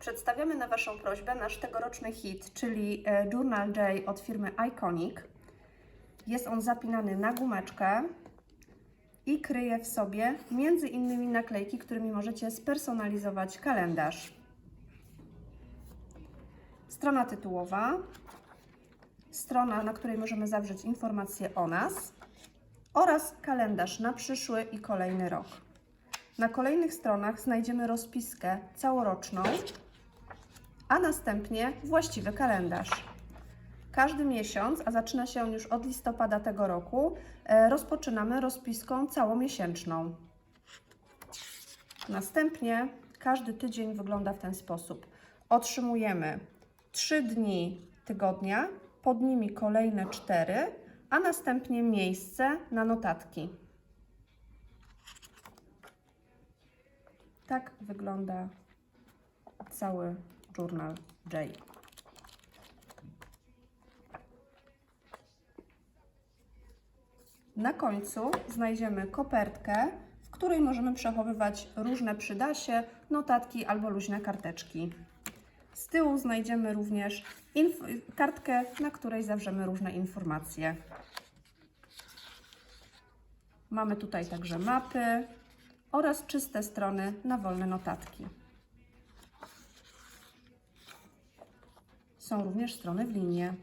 Przedstawiamy na Waszą prośbę nasz tegoroczny hit, czyli e, Journal J od firmy Iconic. Jest on zapinany na gumeczkę i kryje w sobie między innymi naklejki, którymi możecie spersonalizować kalendarz. Strona tytułowa, strona, na której możemy zawrzeć informacje o nas oraz kalendarz na przyszły i kolejny rok. Na kolejnych stronach znajdziemy rozpiskę całoroczną, a następnie właściwy kalendarz. Każdy miesiąc, a zaczyna się on już od listopada tego roku, e, rozpoczynamy rozpiską całomiesięczną. Następnie każdy tydzień wygląda w ten sposób. Otrzymujemy 3 dni tygodnia, pod nimi kolejne 4, a następnie miejsce na notatki. Tak wygląda cały Journal J. Na końcu znajdziemy kopertkę, w której możemy przechowywać różne przydasie, notatki albo luźne karteczki. Z tyłu znajdziemy również kartkę, na której zawrzemy różne informacje. Mamy tutaj także mapy oraz czyste strony na wolne notatki. Są również strony w linie.